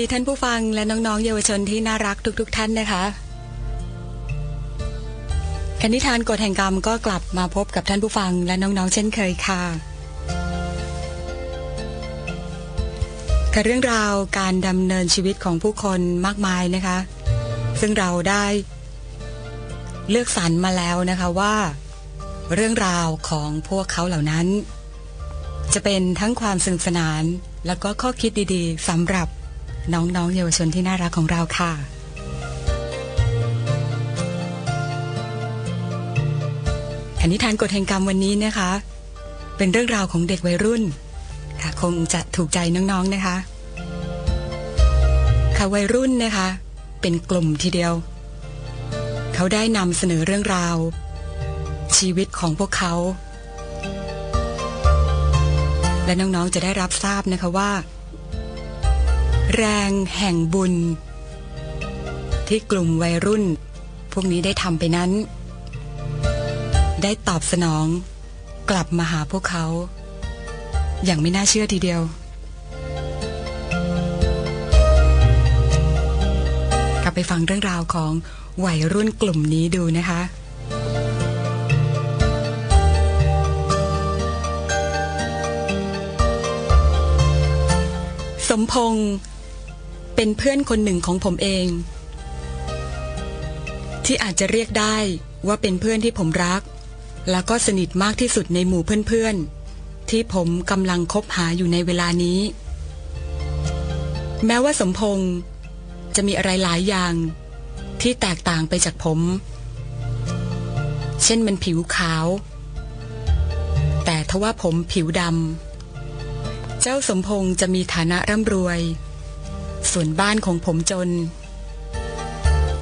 ดีท่านผู้ฟังและน้องๆ เยาวชนที่น่ารักทุกๆทท่านนะคะคณิธานกฎแห่งกรรมก็กลับมาพบกับท่านผู้ฟังและน้องๆ เช่นเคยค่ะกับเรื่องราวการดำเนินชีวิตของผู้คนมากมายนะคะ ซึ่งเราได้ เลือกสรรมาแล้วนะคะว่า เรื่องราวของพวกเขาเหล่านั้น จะเป็นทั้งความสนุกสนานแล้วก็ข้อคิดดีๆสำหรับ น้องๆเยาวชนที่น่ารักของเราค่ะคณิธานกฎแห่งกรรมวันนี้นะคะ เป็นเรื่องราวของเด็กวัยรุ่นค่ะคงจะถูกใจน้องๆนะคะ ค่ะวัยรุ่นนะคะ เป็นกลุ่มทีเดียว เขาได้นำเสนอเรื่องราว ชีวิตของพวกเขา และน้องๆจะได้รับทราบนะคะว่า แรงแห่งบุญ ที่กลุ่มวัยรุ่น พวกนี้ได้ทำไปนั้น ได้ตอบสนอง กลับมาหาพวกเขา อย่างไม่น่าเชื่อทีเดียวกลับไปฟังเรื่องราวของวัยรุ่นกลุ่มนี้ดูนะคะสมพงษ์ เป็นเพื่อนคนหนึ่งของผมเอง ที่อาจจะเรียกได้ว่าเป็นเพื่อนที่ผมรัก แล้วก็สนิทมากที่สุดในหมู่เพื่อนๆ ที่ผมกำลังคบหาอยู่ในเวลานี้ แม้ว่าสมพงษ์จะมีอะไรหลายอย่างที่แตกต่างไปจากผม เช่นมันผิวขาว แต่ทว่าผมผิวดำ เจ้าสมพงษ์จะมีฐานะร่ำรวย ส่วนบ้านของผมจน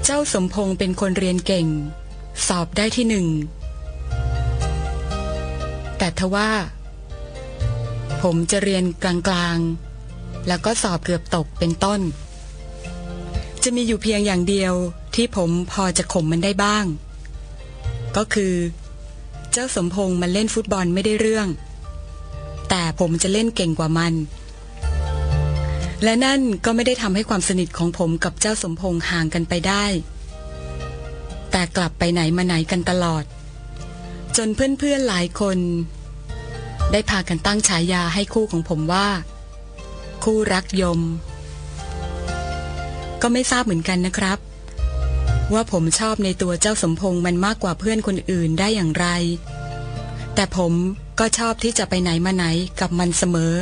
เจ้าสมพงษ์เป็นคนเรียนเก่ง สอบได้ที่หนึ่ง แต่ทว่า ผมจะเรียนกลางๆ แล้วก็สอบเกือบตกเป็นต้น จะมีอยู่เพียงอย่างเดียวที่ผมพอจะข่มมันได้บ้าง ก็คือ เจ้าสมพงษ์มันเล่นฟุตบอลไม่ได้เรื่อง แต่ผมจะเล่นเก่งกว่ามัน และนั่นก็ไม่ได้ทำให้ความสนิทของผมกับเจ้าสมพงษ์ห่างกันไปได้ แต่กลับไปไหนมาไหนกันตลอด จนเพื่อนๆหลายคน ได้พากันตั้งฉายาให้คู่ของผมว่า คู่รักยม ก็ไม่ทราบเหมือนกันนะครับ ว่าผมชอบในตัวเจ้าสมพงษ์มันมากกว่าเพื่อนคนอื่นได้อย่างไร แต่ผมก็ชอบที่จะไปไหนมาไหนกับมันเสมอ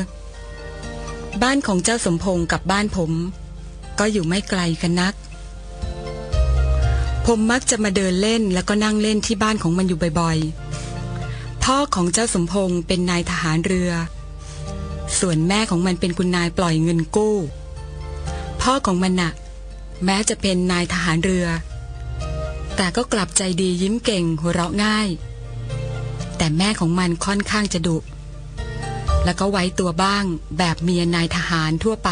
บ้านของเจ้าสมพงษ์กับบ้านผม ก็อยู่ไม่ไกลกันนัก ผมมักจะมาเดินเล่นแล้วก็นั่งเล่นที่บ้านของมันอยู่บ่อยๆ พ่อของเจ้าสมพงษ์เป็นนายทหารเรือ ส่วนแม่ของมันเป็นคุณนายปล่อยเงินกู้ พ่อของมันน่ะ แม้จะเป็นนายทหารเรือ แต่ก็กลับใจดียิ้มเก่งหัวเราะง่าย แต่แม่ของมันค่อนข้างจะดุ แล้วก็ไว้ตัวบ้างแบบเมียนายทหารทั่วไป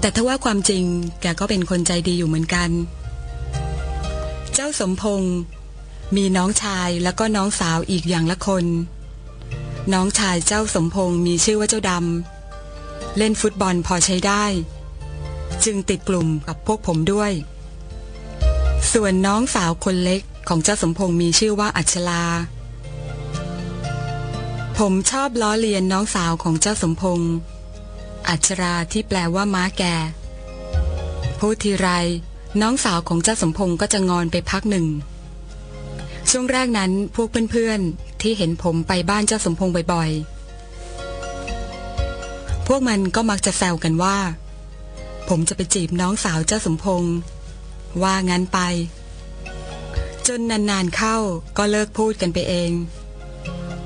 แต่ถ้าว่าความจริงแกก็เป็นคนใจดีอยู่เหมือนกัน เจ้าสมพงษ์มีน้องชายแล้วก็น้องสาวอีกอย่างละคน น้องชายเจ้าสมพงษ์มีชื่อว่าเจ้าดำเล่นฟุตบอลพอใช้ได้ จึงติดกลุ่มกับพวกผมด้วย ส่วนน้องสาวคนเล็กของเจ้าสมพงษ์มีชื่อว่าอัชลา ผมชอบล้อเลียนน้องสาวของเจ้าสมพงษ์อัชราที่แปลว่าม้าแก่พูดทีไร น้องสาวของเจ้าสมพงษ์ก็จะงอนไปพักหนึ่ง ช่วงแรกนั้นพวกเพื่อนๆ ที่เห็นผมไปบ้านเจ้าสมพงษ์บ่อยๆ พวกมันก็มักจะแซวกันว่า ผมจะไปจีบน้องสาวเจ้าสมพงษ์ว่างั้นไป จนนานๆเข้าก็เลิกพูดกันไปเอง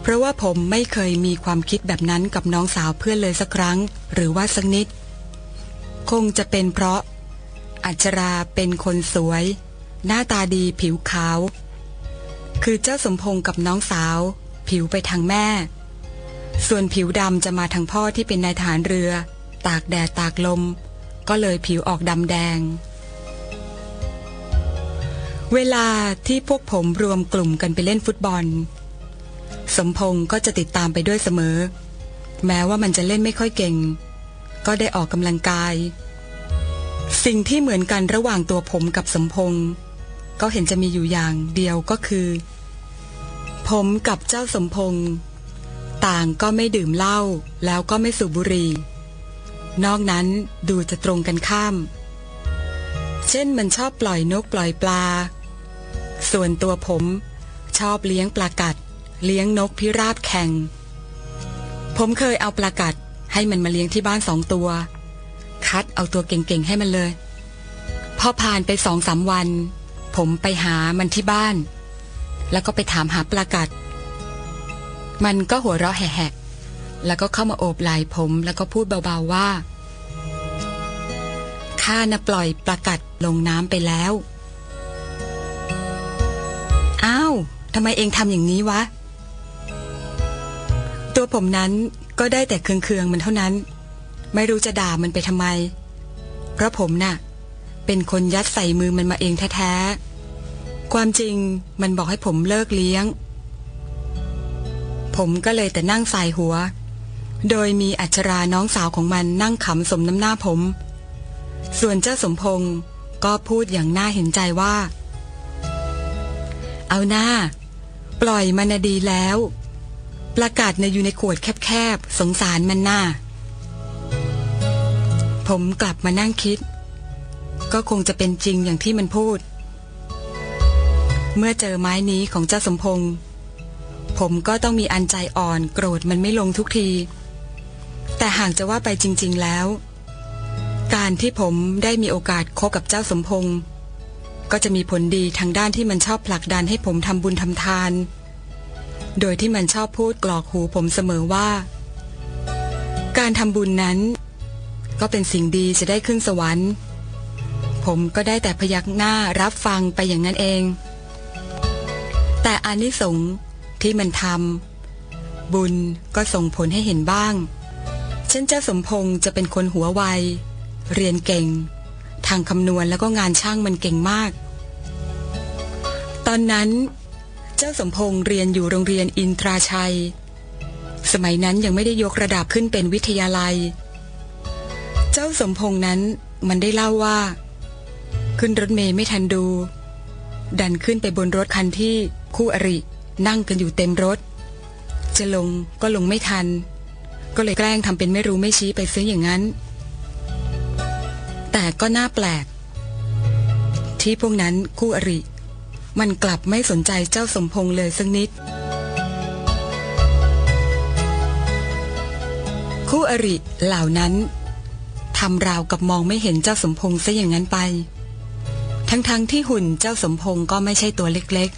เพราะว่าผมไม่เคยมีความคิดแบบนั้นกับน้องสาวเพื่อนเลยสักครั้ง หรือว่าสักนิด คงจะเป็นเพราะ อัจราเป็นคนสวย หน้าตาดีผิวขาว คือเจ้าสมพงษ์กับน้องสาว ผิวไปทางแม่ ส่วนผิวดำจะมาทางพ่อที่เป็นนายทหารเรือ ตากแดดตากลม ก็เลยผิวออกดำแดงเวลาที่พวกผมรวมกลุ่มกันไปเล่นฟุตบอล สมพงษ์ก็จะติดตามไปด้วยเสมอ แม้ว่ามันจะเล่นไม่ค่อยเก่ง ก็ได้ออกกำลังกาย สิ่งที่เหมือนกันระหว่างตัวผมกับสมพงษ์ก็เห็นจะมีอยู่อย่างเดียวก็คือ ผมกับเจ้าสมพงษ์ต่างก็ไม่ดื่มเหล้าแล้วก็ไม่สูบบุหรี่ นอกนั้นดูจะตรงกันข้าม เช่นมันชอบปล่อยนกปล่อยปลา ส่วนตัวผมชอบเลี้ยงปลากัด เลี้ยงนกพิราบแข่ง ผมเคยเอาปลากัดให้มันมาเลี้ยงที่บ้านสองตัว คัดเอาตัวเก่งๆให้มันเลย พอผ่านไปสองสามวัน ผมไปหามันที่บ้าน แล้วก็ไปถามหาปลากัด มันก็หัวเราะแหกๆแล้วก็เข้ามาโอบไหล่ผมแล้วก็พูดเบาๆว่าข้าน่ะปล่อยปลากัดลงน้ำไปแล้ว อ้าวทำไมเองทำอย่างนี้วะ ตัวผมนั้นก็ได้แต่เคืองๆมันเท่านั้น ไม่รู้จะด่ามันไปทำไม เพราะผมน่ะ เป็นคนยัดใส่มือมันมาเองแท้ๆ ความจริงมันบอกให้ผมเลิกเลี้ยง ผมก็เลยแต่นั่งสายหัว โดยมีอัชราน้องสาวของมันนั่งขำสมน้ำหน้าผม ส่วนเจ้าสมพงศ์ก็พูดอย่างน่าเห็นใจว่า เอาหน้า ปล่อยมันนะดีแล้ว ประกาศนอยู่ในขวดแคบๆ สงสารมันหน้า ผมกลับมานั่งคิด ก็คงจะเป็นจริงอย่างที่มันพูด เมื่อเจอไม้นี้ของเจ้าสมพงษ์ผมก็ต้องมีอันใจอ่อนโกรธมันไม่ลงทุกที แต่หากจะว่าไปจริง ๆแล้ว การที่ผมได้มีโอกาสคบกับเจ้าสมพงษ์ก็จะมีผลดีทางด้านที่มันชอบผลักดันให้ผมทำบุญทำทาน โดยที่มันชอบพูดกรอกหูผมเสมอว่า การทำบุญนั้น ก็เป็นสิ่งดีจะได้ขึ้นสวรรค์ ผมก็ได้แต่พยักหน้ารับฟังไปอย่างนั้นเอง แต่อานิสงส์ที่มันทำบุญก็ส่งผลให้เห็นบ้าง เช่นเจ้าสมพงษ์จะเป็นคนหัวไว เรียนเก่ง ทางคำนวณแล้วก็งานช่างมันเก่งมาก ตอนนั้น เจ้าสมพงษ์เรียนอยู่โรงเรียนอินทราชัย สมัยนั้นยังไม่ได้ยกระดับขึ้นเป็นวิทยาลัย เจ้าสมพงษ์นั้นมันได้เล่าว่า ขึ้นรถเมย์ไม่ทันดู ดันขึ้นไปบนรถคันที่คู่อรินั่งกันอยู่เต็มรถ จะลงก็ลงไม่ทัน ก็เลยแกล้งทำเป็นไม่รู้ไม่ชี้ไปซื้ออย่างนั้น แต่ก็น่าแปลก ที่พวกนั้นคู่อริ มันกลับไม่สนใจเจ้าสมพงษ์เลยสักนิด คู่อริเหล่านั้นทำราวกับมองไม่เห็นเจ้าสมพงษ์ซะอย่างนั้นไป ทั้งๆทที่หุ่นเจ้าสมพงษ์ก็ไม่ใช่ตัวเล็ก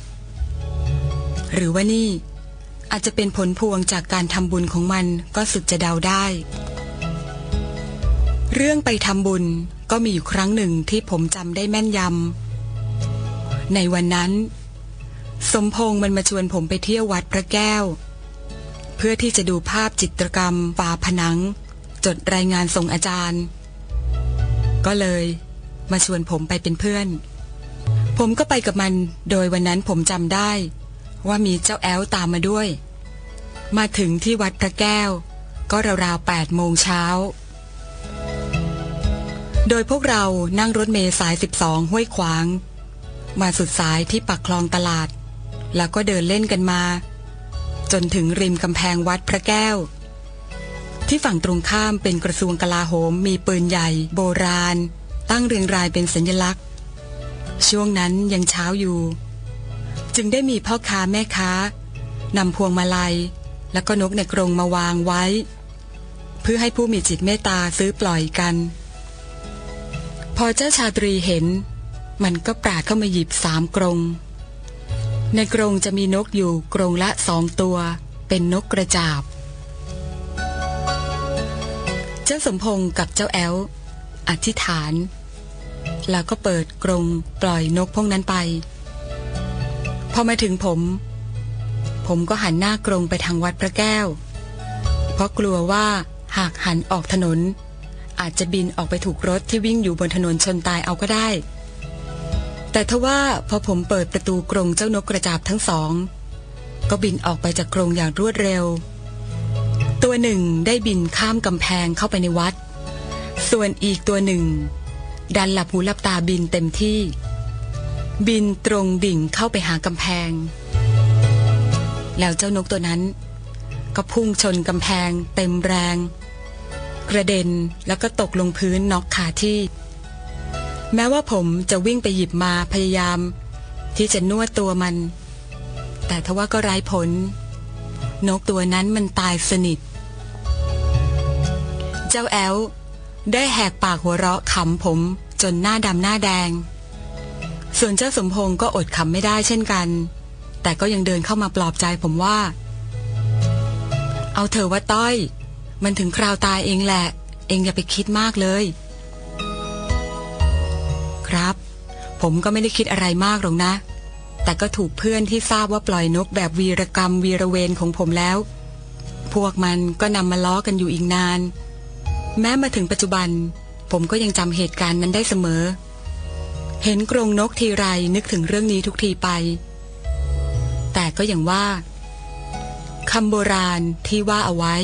ๆ หรือว่านี่ อาจจะเป็นผลพวงจากการทำบุญของมันก็สุดจะเดาได้ เรื่องไปทำบุญก็มีอยู่ครั้งหนึ่งที่ผมจำได้แม่นยำ ในวันนั้น สมพงษ์มันมาชวนผมไปเที่ยววัดพระแก้ว เพื่อที่จะดูภาพจิตรกรรมฝาผนัง จดรายงานส่งอาจารย์ ก็เลยมาชวนผมไปเป็นเพื่อน ผมก็ไปกับมัน โดยวันนั้นผมจำได้ ว่ามีเจ้าแอลตามมาด้วย มาถึงที่วัดพระแก้ว ก็ราวๆแปดโมงเช้าโดยพวกเรานั่งรถเมล์สาย 12 ห้วยขวาง มาสุดสายที่ปักคลองตลาด แล้วก็เดินเล่นกันมา จนถึงริมกำแพงวัดพระแก้ว ที่ฝั่งตรงข้ามเป็นกระทรวงกลาโหมมีปืนใหญ่ โบราณ ตั้งเรียงรายเป็นสัญลักษณ์ ช่วงนั้นยังเช้าอยู่ จึงได้มีพ่อค้าแม่ค้านำพวงมาลัย แล้วก็นกในกรงมาวางไว้ เพื่อให้ผู้มีจิตเมตตาซื้อปล่อยกัน พอเจ้าชาตรีเห็น มันก็ปราดเข้ามาหยิบสามกรง ในกรงจะมีนกอยู่กรงละสองตัว เป็นนกกระจาบ เจ้าสมพงษ์กับเจ้าแอลอธิษฐาน แล้วก็เปิดกรงปล่อยนกพวกนั้นไป พอมาถึงผม ผมก็หันหน้ากรงไปทางวัดพระแก้ว เพราะกลัวว่าหากหันออกถนน อาจจะบินออกไปถูกรถที่วิ่งอยู่บนถนนชนตายเอาก็ได้ แต่ทว่าพอผมเปิดประตูกรงเจ้านกกระจาบทั้งสอง ก็บินออกไปจากกรงอย่างรวดเร็ว ตัวหนึ่งได้บินข้ามกำแพงเข้าไปในวัด ส่วนอีกตัวหนึ่ง ดันหลับหูหลับตาบินเต็มที่ บินตรงดิ่งเข้าไปหากำแพง แล้วเจ้านกตัวนั้น ก็พุ่งชนกำแพงเต็มแรง กระเด็นแล้วก็ตกลงพื้นน็อกคาที่ แม้ว่าผมจะวิ่งไปหยิบมาพยายาม ที่จะนวดตัวมัน แต่ทว่าก็ไร้ผล นกตัวนั้นมันตายสนิท เจ้าแอลได้แหกปากหัวเราะขำผมจนหน้าดำหน้าแดง ส่วนเจ้าสมพงศ์ก็อดขำไม่ได้เช่นกัน แต่ก็ยังเดินเข้ามาปลอบใจผมว่า เอาเถอะว่าต้อย มันถึงคราวตายเองแหละ เองอย่าไปคิดมากเลย ครับ ผมก็ไม่ได้คิดอะไรมากหรอกนะ แต่ก็ถูกเพื่อนที่ทราบว่าปล่อยนกแบบวีรกรรมวีรเวรของผมแล้ว พวกมันก็นำมาล้อกันอยู่อีกนาน แม้มาถึงปัจจุบัน ผมก็ยังจำเหตุการณ์นั้นได้เสมอ เห็นกรงนกทีไรนึกถึงเรื่องนี้ทุกทีไป แต่ก็อย่างว่าคำโบราณที่ว่าเอาไว้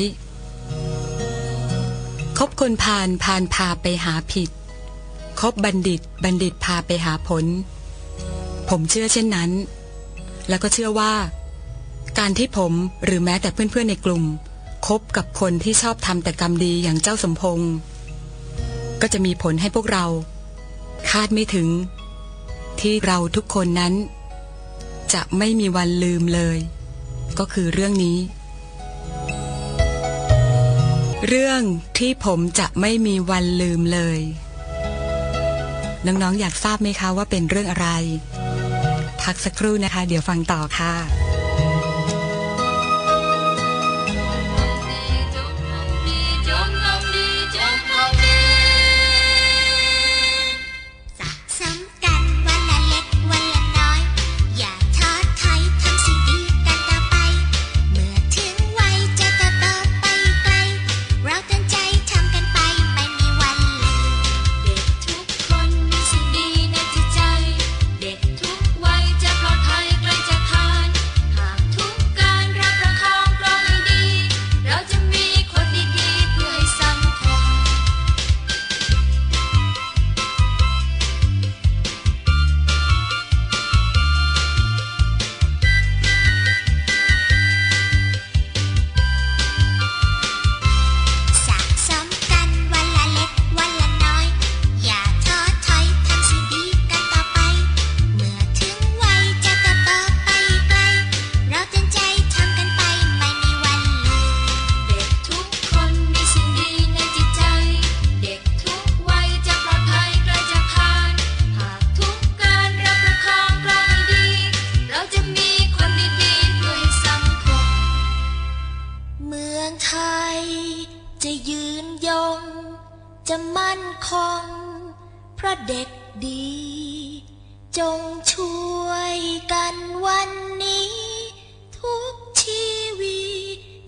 คบคนพาลพาลพาไปหาผิด คบบัณฑิต บัณฑิตพาไปหาผล ผมเชื่อเช่นนั้น แล้วก็เชื่อว่า การที่ผมหรือแม้แต่เพื่อนๆในกลุ่ม คบกับคนที่ชอบทำแต่กรรมดีอย่างเจ้าสมพงษ์ก็จะมีผลให้พวกเรา คาดไม่ถึง ที่เราทุกคนนั้น จะไม่มีวันลืมเลย ก็คือเรื่องนี้ เรื่องที่ผมจะไม่มีวันลืมเลย น้องๆ อยากทราบไหมคะว่าเป็นเรื่องอะไร พักสักครู่นะคะ เดี๋ยวฟังต่อค่ะ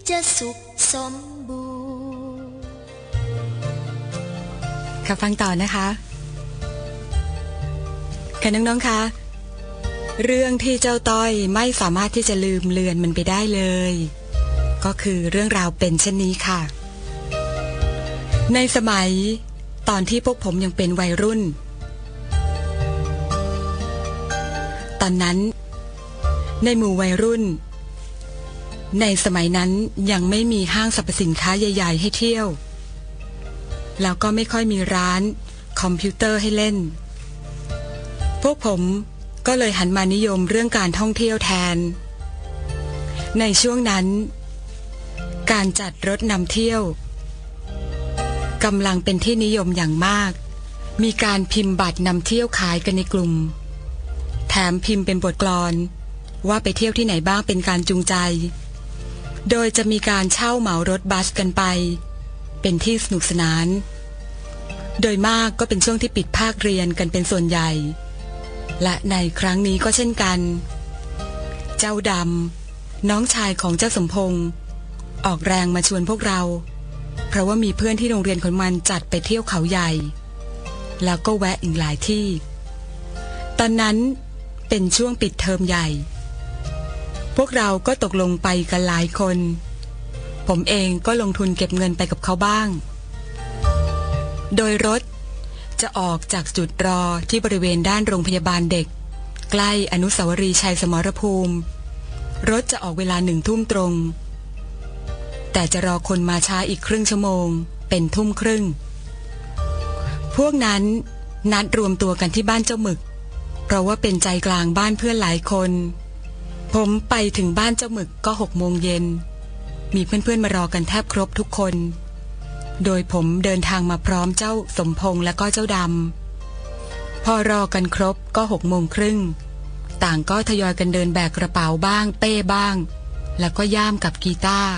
จะสุขสมบูรณ์ค่ะฟังต่อนะคะค่ะน้องๆคะเรื่องที่เจ้าต้อยไม่สามารถที่จะลืมเลือนมันไปได้เลย ก็คือเรื่องราวเป็นเช่นนี้ค่ะ ในสมัยตอนที่พวกผมยังเป็นวัยรุ่น ตอนนั้น ในหมู่วัยรุ่น ในสมัยนั้นยังไม่มีห้างสรรพสินค้าใหญ่ ๆ ให้เที่ยว แล้วก็ไม่ค่อยมีร้าน คอมพิวเตอร์ให้เล่น พวกผมก็เลยหันมานิยมเรื่องการท่องเที่ยวแทน ในช่วงนั้น การจัดรถนำเที่ยวกำลังเป็นที่นิยมอย่างมาก มีการพิมพ์บัตรนำเที่ยวขายกันในกลุ่ม แถมพิมพ์เป็นบทกลอนว่าไปเที่ยวที่ไหนบ้างเป็นการจูงใจ โดยจะมีการเช่าเหมารถบัสกันไป เป็นที่สนุกสนาน โดยมากก็เป็นช่วงที่ปิดภาคเรียนกันเป็นส่วนใหญ่ และในครั้งนี้ก็เช่นกัน เจ้าดำน้องชายของเจ้าสมพงษ์ออกแรงมาชวนพวกเรา เพราะว่ามีเพื่อนที่โรงเรียนของมันจัดไปเที่ยวเขาใหญ่ แล้วก็แวะอีกหลายที่ ตอนนั้นเป็นช่วงปิดเทอมใหญ่ พวกเราก็ตกลงไปกันหลายคน ผมเองก็ลงทุนเก็บเงินไปกับเขาบ้าง โดยรถจะออกจากจุดรอที่บริเวณด้านโรงพยาบาลเด็ก ใกล้อนุสาวรีย์ชัยสมรภูมิ รถจะออกเวลาหนึ่งทุ่มตรง แต่จะรอคนมาช้าอีกครึ่งชั่วโมง เป็นทุ่มครึ่ง พวกนั้นนัดรวมตัวกันที่บ้านเจ้าหมึก เพราะว่าเป็นใจกลางบ้านเพื่อนหลายคน ผมไปถึงบ้านเจ้าหมึกก็หกโมงเย็น มีเพื่อนๆมารอกันแทบครบทุกคน โดยผมเดินทางมาพร้อมเจ้าสมพงษ์และก็เจ้าดำ พอรอกันครบก็หกโมงครึ่ง ต่างก็ทยอยกันเดินแบกกระเป๋าบ้าง เป้บ้าง แล้วก็ย่ามกับกีตาร์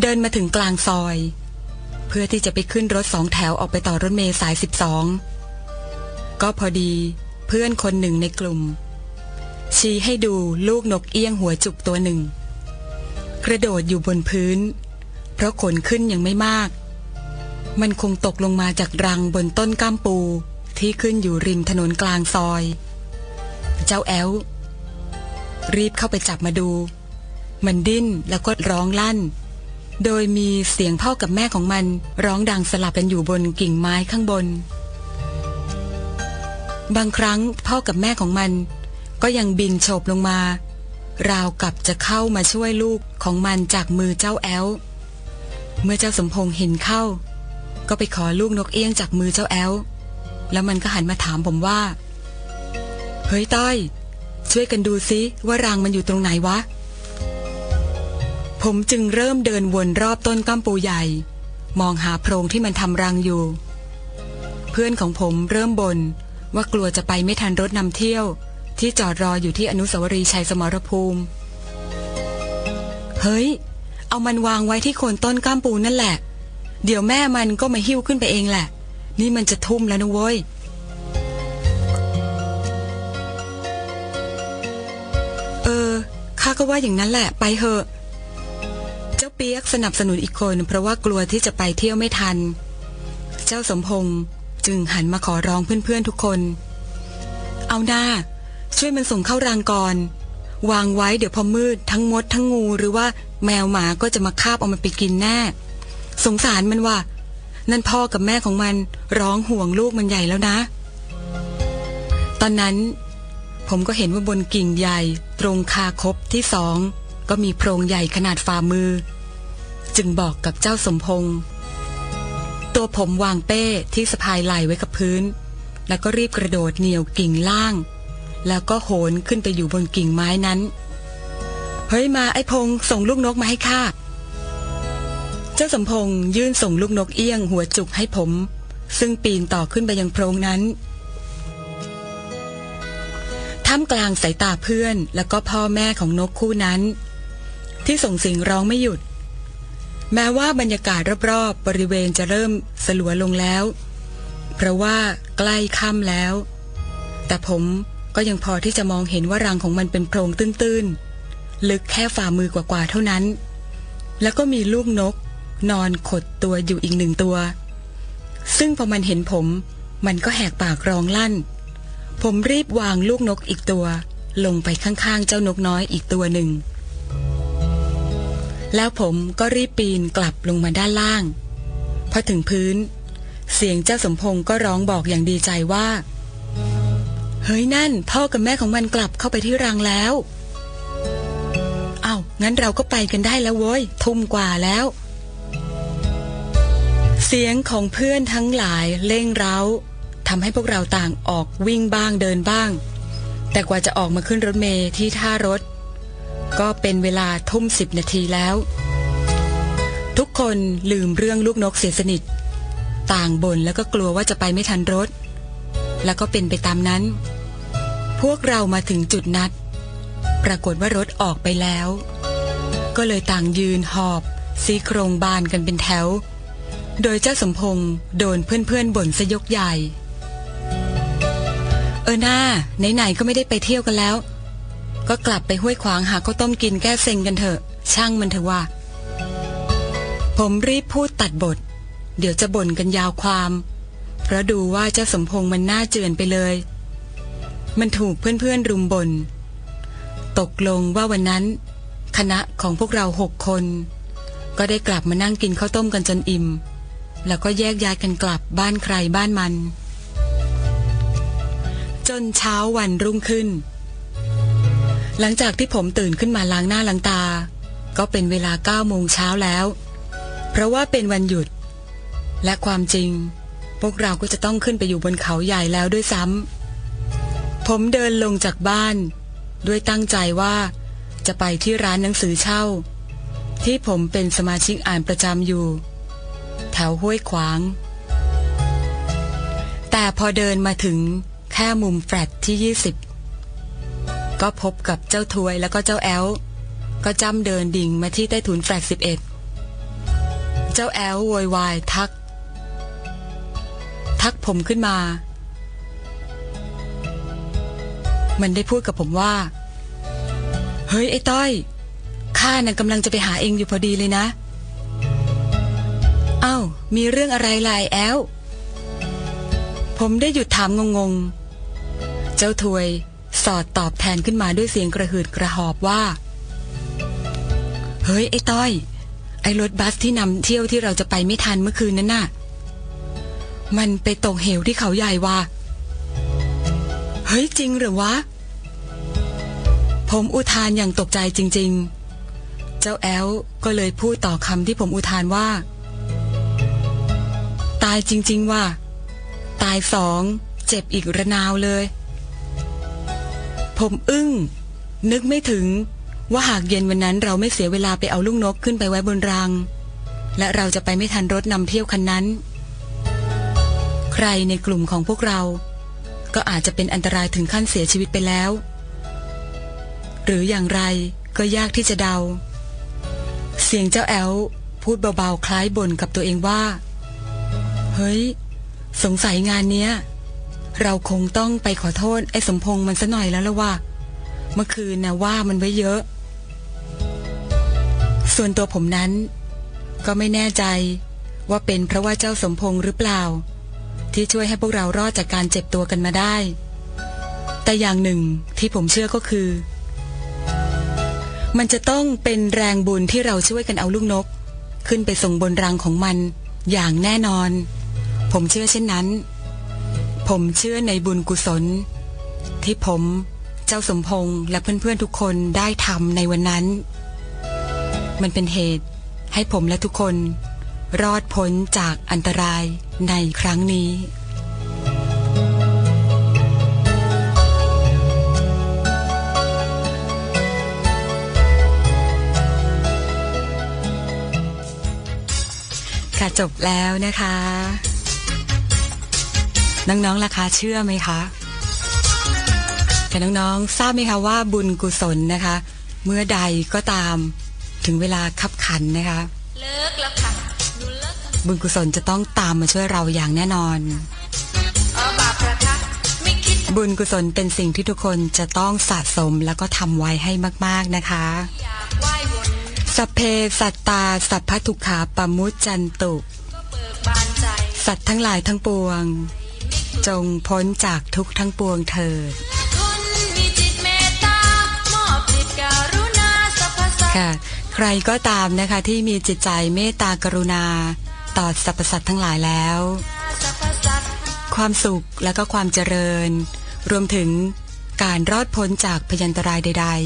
เดินมาถึงกลางซอย เพื่อที่จะไปขึ้นรถสองแถวออกไปต่อรถเมล์สายสิบสองก็พอดีเพื่อนคนหนึ่งในกลุ่ม ชี้ให้ดูลูกนกเอี้ยงหัวจุกตัวหนึ่ง กระโดดอยู่บนพื้น เพราะขนขึ้นยังไม่มาก มันคงตกลงมาจากรังบนต้นก้ามปูที่ขึ้นอยู่ริมถนนกลางซอย เจ้าแอลรีบเข้าไปจับมาดู มันดิ้นแล้วก็ร้องลั่น โดยมีเสียงพ่อกับแม่ของมันร้องดังสลับกันอยู่บนกิ่งไม้ข้างบน บางครั้งพ่อกับแม่ของมัน ก็ยังบินโฉบลงมา ราวกับจะเข้ามาช่วยลูกของมันจากมือเจ้าแอลเมื่อเจ้าสมพงษ์เห็นเข้า ก็ไปขอลูกนกเอี้ยงจากมือเจ้าแอลแล้วมันก็หันมาถามผมว่า เฮ้ยต้อย ช่วยกันดูซิว่ารังมันอยู่ตรงไหนวะ ผมจึงเริ่มเดินวนรอบต้นก้ามปูใหญ่ มองหาโพรงที่มันทำรังอยู่ เพื่อนของผมเริ่มบน่นว่ากลัวจะไปไม่ทันรถนำเที่ยว ที่จอดรออยู่ที่อนุสาวรีย์ชัยสมรภูมิ เฮ้ย เอามันวางไว้ที่โคนต้นก้ามปูนั่นแหละ เดี๋ยวแม่มันก็มาหิ้วขึ้นไปเองแหละ นี่มันจะทุ่มแล้วนะเว้ยเออข้าก็ว่าอย่างนั้นแหละ ไปเถอะ เจ้าเปียกสนับสนุนอีกคน เพราะว่ากลัวที่จะไปเที่ยวไม่ทัน เจ้าสมพงษ์จึงหันมาขอร้องเพื่อนๆทุกคน เอาหน้า ช่วยมันส่งเข้ารังก่อน วางไว้เดี๋ยวพอมืดทั้งมดทั้งงูหรือว่าแมวหมาก็จะมาคาบเอามันไปกินแน่ สงสารมันว่านั่นพ่อกับแม่ของมันร้องห่วงลูกมันใหญ่แล้วนะ ตอนนั้น ผมก็เห็นว่าบนกิ่งใหญ่ตรงคาคบที่สอง ก็มีโพรงใหญ่ขนาดฝ่ามือ จึงบอกกับเจ้าสมพงษ์ตัวผมวางเป้ที่สะพายไหล่ไว้กับพื้น แล้วก็รีบกระโดดเหนี่ยวกิ่งล่าง แล้วก็โหนขึ้นไปอยู่บนกิ่งไม้นั้น เฮ้ยมาไอ้พงส่งลูกนกมาให้ข้าเจ้าสมพงษ์ยื่นส่งลูกนกเอี้ยงหัวจุกให้ผม ซึ่งปีนต่อขึ้นไปยังโพรงนั้นท่ามกลางสายตาเพื่อนแล้วก็พ่อแม่ของนกคู่นั้น ที่ส่งเสียงร้องไม่หยุด แม้ว่าบรรยากาศรอบๆบริเวณจะเริ่มสลัวลงแล้ว เพราะว่าใกล้ค่ำแล้ว แต่ผม ก็ยังพอที่จะมองเห็นว่ารังของมันเป็นโพรงตื้นๆ ลึกแค่ฝ่ามือกว่าๆเท่านั้น แล้วก็มีลูกนก นอนขดตัวอยู่อีกหนึ่งตัว ซึ่งพอมันเห็นผม มันก็แหกปากร้องลั่น ผมรีบวางลูกนกอีกตัว ลงไปข้างๆ เจ้านกน้อยอีกตัวหนึ่ง แล้วผมก็รีบปีนกลับลงมาด้านล่าง พอถึงพื้น เสียงเจ้าสมพงษ์ก็ร้องบอกอย่างดีใจว่า เฮ้ยนั่น พ่อกับแม่ของมันกลับเข้าไปที่รังแล้วเอา้างั้นเราก็ไปกันได้แล้วโว้ย ทุ่มกว่าแล้ว เสียงของเพื่อนทั้งหลายเร่งเร้าทำให้พวกเราต่างออกวิ่งบ้างเดินบ้าง แต่กว่าจะออกมาขึ้นรถเมล์ที่ท่ารถ ก็เป็นเวลาทุ่มสิบนาทีแล้ว ทุกคนลืมเรื่องลูกนกเสียสนิท ต่างบ่นแล้วก็กลัวว่าจะไปไม่ทันรถ แล้วก็เป็นไปตามนั้น พวกเรามาถึงจุดนัด ปรากฏว่ารถออกไปแล้ว ก็เลยต่างยืนหอบซีโครงบานกันเป็นแถว โดยเจ้าสมพงษ์โดนเพื่อนๆบ่นสยกใหญ่ เออหน้าไหนๆก็ไม่ได้ไปเที่ยวกันแล้ว ก็กลับไปห้วยขวางหาข้าวต้มกินแก้เซ็งกันเถอะ ช่างมันเถอะว่า ผมรีบพูดตัดบท เดี๋ยวจะบ่นกันยาวความ เพราะดูว่าเจ้าสมพงษ์มันน่าเจือนไปเลย มันถูกเพื่อนๆรุมบน่นตกลงว่าวันนั้น คณะของพวกเราหกคน ก็ได้กลับมานั่งกินข้าวต้มกันจนอิ่ม แล้วก็แยกย้ายกันกลับบ้านใครบ้านมัน จนเช้าวันรุ่งขึ้น หลังจากที่ผมตื่นขึ้นมาล้างหน้าล้างตา ก็เป็นเวลาเก้าโมงเช้าแล้ว เพราะว่าเป็นวันหยุด และความจริง พวกเราก็จะต้องขึ้นไปอยู่บนเขาใหญ่แล้วด้วยซ้ำ ผมเดินลงจากบ้าน ด้วยตั้งใจว่า จะไปที่ร้านหนังสือเช่า ที่ผมเป็นสมาชิกอ่านประจำอยู่ แถวห้วยขวาง แต่พอเดินมาถึงแค่มุมแฟลตที่20ก็พบกับเจ้าทวยแล้วก็เจ้าแอลก็จำเดินดิ่งมาที่ใต้ถุนแฟลต11เจ้าแอลโวยวายทัก ทักผมขึ้นมา มันได้พูดกับผมว่า เฮ้ยไอ้ต้อย ข้าน่ะกำลังจะไปหาเองอยู่พอดีเลยนะ เอ้า มีเรื่องอะไรล่ะไอ้แอลผมได้หยุดถามงงๆ เจ้าถวยสอดตอบแทนขึ้นมาด้วยเสียงกระหืดกระหอบว่า เฮ้ย ไอ้ต้อย ไอ้รถบัสที่นำเที่ยวที่เราจะไปไม่ทันเมื่อคืนนั้นน่ะ มันไปตกเหวที่เขาใหญ่ว่ะ เฮ้ยจริงหรือวะ ผมอุทานอย่างตกใจจริง ๆ เจ้าแอลก็เลยพูดต่อคำที่ผมอุทานว่า ตายจริง ๆ ว่ะตายสอง เจ็บอีกระนาวเลย ผมอึ้ง นึกไม่ถึงว่าหากเย็นวันนั้นเราไม่เสียเวลาไปเอาลูกนกขึ้นไปไว้บนรัง และเราจะไปไม่ทันรถนำเที่ยวคันนั้น ใครในกลุ่มของพวกเรา ก็อาจจะเป็นอันตรายถึงขั้นเสียชีวิตไปแล้ว หรืออย่างไรก็ยากที่จะเดา เสียงเจ้าแอลพูดเบาๆคล้ายบ่นกับตัวเองว่า เฮ้ย สงสัยงานเนี้ย เราคงต้องไปขอโทษไอ้สมพงษ์มันซะหน่อยแล้วละว่า เมื่อคืนนะว่ามันไว้เยอะ ส่วนตัวผมนั้น ก็ไม่แน่ใจว่าเป็นเพราะว่าเจ้าสมพงษ์หรือเปล่า ที่ช่วยให้พวกเรารอดจากการเจ็บตัวกันมาได้ แต่อย่างหนึ่งที่ผมเชื่อก็คือ มันจะต้องเป็นแรงบุญที่เราช่วยกันเอาลูกนก ขึ้นไปส่งบนรังของมันอย่างแน่นอน ผมเชื่อเช่นนั้น ผมเชื่อในบุญกุศล ที่ผมเจ้าสมพงษ์และเพื่อนๆทุกคนได้ทำในวันนั้น มันเป็นเหตุให้ผมและทุกคน รอดพ้นจากอันตรายในครั้งนี้ ค่ะจบแล้วนะคะ น้องๆล่ะคะเชื่อไหมคะแต่น้องๆ ทราบไหมคะว่าบุญกุศลนะคะ เมื่อใดก็ตามถึงเวลาขับขันนะคะ บุญกุศลจะต้องตามมาช่วยเราอย่างแน่นอน บุญกุศลเป็นสิ่งที่ทุกคนจะต้องสะสมแล้วก็ทำไว้ให้มาก ๆนะคะสัพเพสัตตา สัพพทุกขาปมุจจันตุ สัตว์ทั้งหลายทั้งปวง จงพ้นจากทุกข์ทั้งปวงเถิดค่ะใครก็ตามนะคะที่มีจิตใจเมตตากรุณา ต่อสรรพสัตว์ทั้งหลายแล้ว ความสุขและก็ความเจริญ รวมถึงการรอดพ้นจากพยันตรายใด ๆ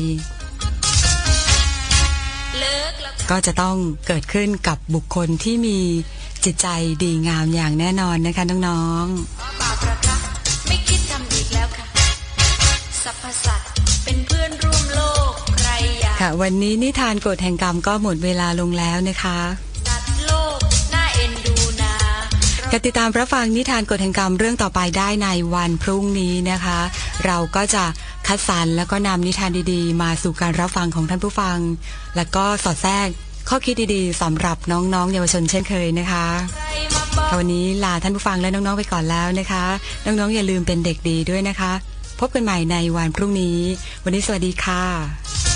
ก็จะต้องเกิดขึ้นกับบุคคลที่มีจิตใจดีงามอย่างแน่นอนนะคะน้องอ๋อบาปประคะไม่คิดทำอีกแล้วค่ะสรรพสัตว์เป็นเพื่อนร่วมโลกใครอยากๆค่ะ วันนี้นิทานกฎแห่งกรรมก็หมดเวลาลงแล้วนะคะ กติดตามรับฟังนิทานกฎแห่งกรรมเรื่องต่อไปได้ในวันพรุ่งนี้นะคะ เราก็จะคัดสรรแล้วก็นำนิทานดีๆ มาสู่การรับฟังของท่านผู้ฟัง และก็สอดแทรกข้อคิดดีๆสำหรับน้องๆ เยาวชนเช่นเคยนะคะวันนี้ลาท่านผู้ฟังและน้องๆไปก่อนแล้วนะคะ น้องๆอย่าลืมเป็นเด็กดีด้วยนะคะ พบกันใหม่ในวันพรุ่งนี้ วันนี้สวัสดีค่ะ